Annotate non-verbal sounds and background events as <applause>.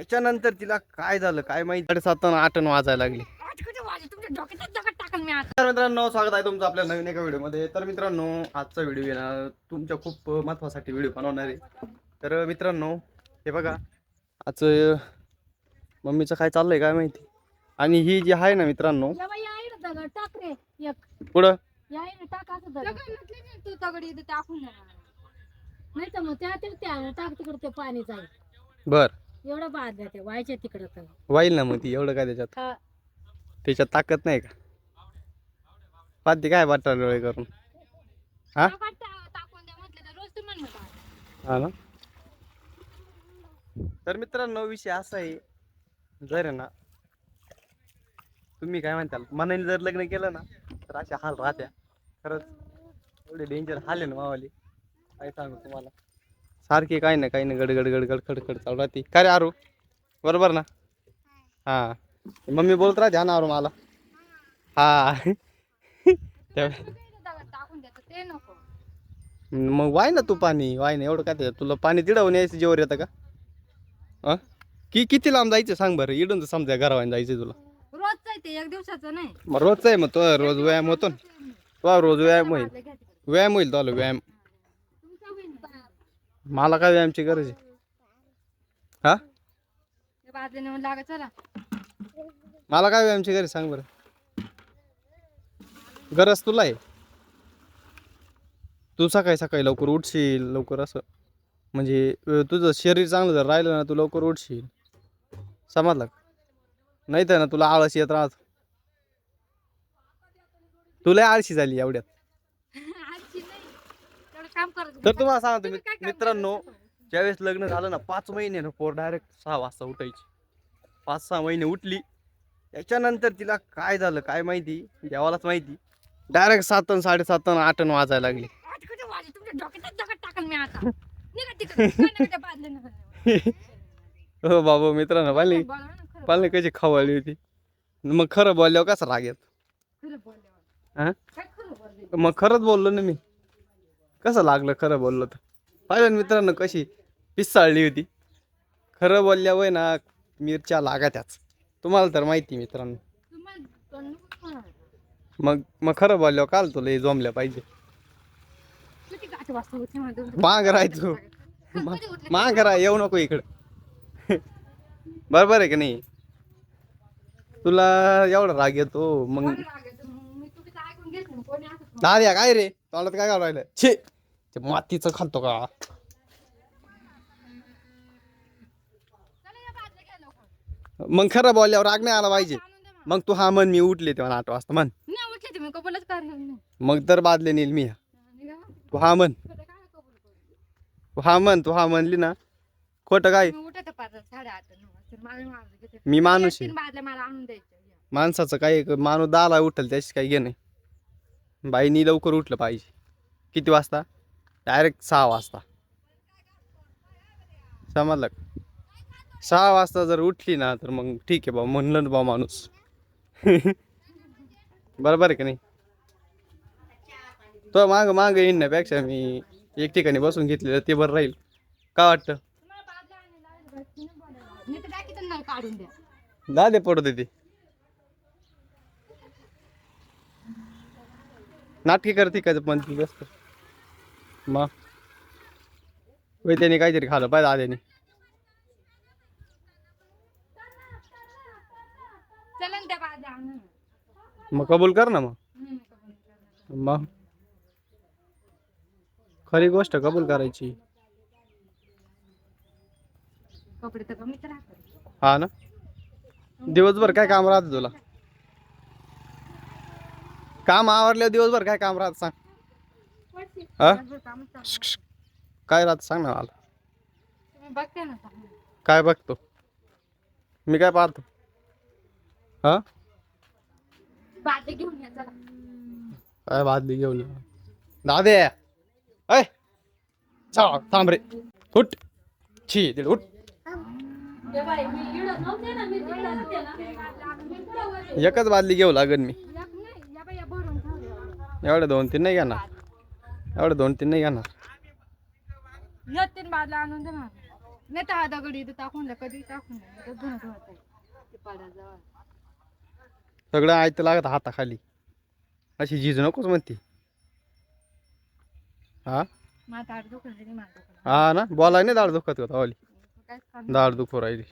त्याच्यानंतर तिला काय झालं काय माहिती? साडेसात आठ वाजायला लागली. आज कुठे वाजले? तुमच्या डोक्यात दगड टाकल मी आता तर मित्रांनो स्वागत आहे तुमचं आपल्या नवीन एका व्हिडिओमध्ये. तर मित्रांनो आजचा व्हिडिओ येणार तुमच्या खूप महत्वासाठी व्हिडिओ बनवणार आहे. तर मित्रांनो हे बघा आज मम्मीचं काय चाललंय काय माहिती? आणि ही जी आहे ना मित्रांनो या बाई आहे ना दगड टाक रे एक. पुढं या आहे ना टाक असं दगड. म्हटलं मी तू दगड इथे टाकून. नाही तर मग त्या ते त्या टाक तिकडे ते पाणीच आहे बर. एवढं बादल्या ते व्हायच्या तिकडं तर. वाईल ना मग ती एवढं काय त्याच्यात? हा. त्याच्यात ताकद नाही का? पाहते काय वाटतं डोळे करून. हा? दगड टा- टाकून द्या म्हटलं तर रोज तुम्हाला म्हणतात हा ना? तर मित्रांनो विषय असा आहे. जर आहे ना तुम्ही काय म्हणताल? मनाने जर लग्न केलं ना तर अशा हाल राहत्या. खरंच एवढे डेंजर हाल आहे ना मावाली. काय सांगू तुम्हाला? सारखे काय ना काही ना गडगड गडगड खडखड चालू राहते. काय रे आरू? बरोबर ना? हा. मम्मी बोलत राहते हा ना आरू मला. हा. <laughs> मग वाय ना तू पाणी वाय ना एवढं काय तुला पाणी तिडवून यायचं जेवर येतं का? अ? कि किती लांब जायचं सांग बरं. इडून समजा घरावाने जायचं तुला. रोजच आहे ते एक दिवसाचं नाही. मग रोजचं आहे मग तो रोज व्यायाम होतो ना. तो रोज व्यायाम होईल. व्यायाम होईल तो व्यायाम. मला काय व्यायामची गरज आहे? हा? ते नेऊन लागा चला मला काय व्यायामची गरज आहे सांग बरं. गरज तुला आहे? तू सकाळी सकाळी लवकर उठशील लवकर असं. म्हणजे तुझं शरीर चांगलं जर राहिलं ना तू लवकर उठशील. समजलं का? नाही तर ना तुला आळस येत राहत. तुला आळशी झाली एवढ्यात. काम करत तर तुम्हाला सांगतो तुम्ही काय मित- काम मित्रांनो? ज्यावेळेस लग्न झालं ना पाच महिने ना पोर डायरेक्ट सहा वाजता उठायची. पाच सहा महिने उठली. त्याच्यानंतर तिला काय झालं काय माहिती? देवालाच माहिती. डायरेक्ट सात आणि साडेसात आणि आठ आणि वाजायला लागली. आज कुठे वाजले? तुमच्या डोक्यात दगड टाकल मी आता. निघा तिकडे. काय नाही त्या बादल्या हो बाबा मित्रांनो पाहिली बोला ना खरं पाहिली कशी खवळली होती. मग खरं बोलल्यावर कसं राग येत? खरं बोलल्यावर. हा? काय खरं बोलले? मग खरंच बोललो ना मी. कसं लागलं खरं बोललो तर पाहिलं मित्रांनो कशी पिसाळली होती खरं बोलल्यावर ना मिरच्या लागात्याच तुम्हाला तर माहिती मित्रांनो. मग मग खरं बोलल्यावर काल तुला जमल्या पाहिजे माग राहायचो? माग राहा येऊ नको इकडं बरोबर आहे की नाही तुला एवढा राग येतो मग. दाद्या काय रे तोंडात काय करायला राहिलं छे ते मातीचं खातो का चला या बादल्या घ्या लवकर. मग खरं बोलल्यावर राग नाही आला पाहिजे. मग तू हा म्हण मी उठले तेव्हा आठ वाजता म्हण नाही उठले तुम्ही कबूलच कर नाही मग तर बादले नेईल मी. तू हा काय करू? तू हा म्हण तू हा म्हणली ना खोटं काय मी उठत पाच साडेआठ नऊ वाजता. मला मारून घेते. मी माणूस आहे बादल्या मला आणून. माणसाचं काही माणूस दहाला उठल त्याची काही घे नाही बाईनी लवकर उठलं पाहिजे. किती वाजता? डायरेक्ट सहा वाजता. समजलं? सहा वाजता जर उठली ना तर मग ठीक आहे बा म्हणलं ना बा माणूस. <laughs> बरोबर आहे का नाही? तो माग माग येण्यापेक्षा मी एक ठिकाणी बसून घेतलेलं ते बरं राहील. का वाटतं? तुम्हाला बादल्या आणायला लावायचं बस, तिने बोलायला. नाही तर काय की त्यांना काढून द्या दादे पडत ते नाटकी करते का पण ती जास्त? मग? होय त्याने काहीतरी खाल्लं पाहिजे दाद्याने चला ना त्या बादल्या आणून मग कबूल कर ना मग. मग? खरी गोष्ट कबूल करायची. हा ना? दिवसभर काय काम राहतं तुला? काम आवरल्यावर दिवसभर काय काम राहतं सांग हा? दिवसभर कामच चालू आहे. काय राहतं सांग ना मला तुम्ही बघते ना चांगलं. काय बघतो मी काय पाहतो हा बादल्या घेऊन या चला काय बादली घेऊन ये. दादे ऐ चला थांब रे उठ छी तिकडे उठ ए बाई, मी इकडं नव्हते ना, मी तिकडं होते ना. मी पुढं वर- एकच बादली घेऊ लागेल मी एवढे दोन तीन नाही घेणार. एवढे दोन तीन नाही घेणार. तीन बादल्या आणून दे नाही तर हा दगड इथं टाकून द्या कधी टाकून द्या. सगळं आयतं लागत हाताखाली. अशी झीज नकोच म्हणते. हा? हा ना? बोलाय नाही दाढ दुखत होता करणार दाढ दुखू राहिली.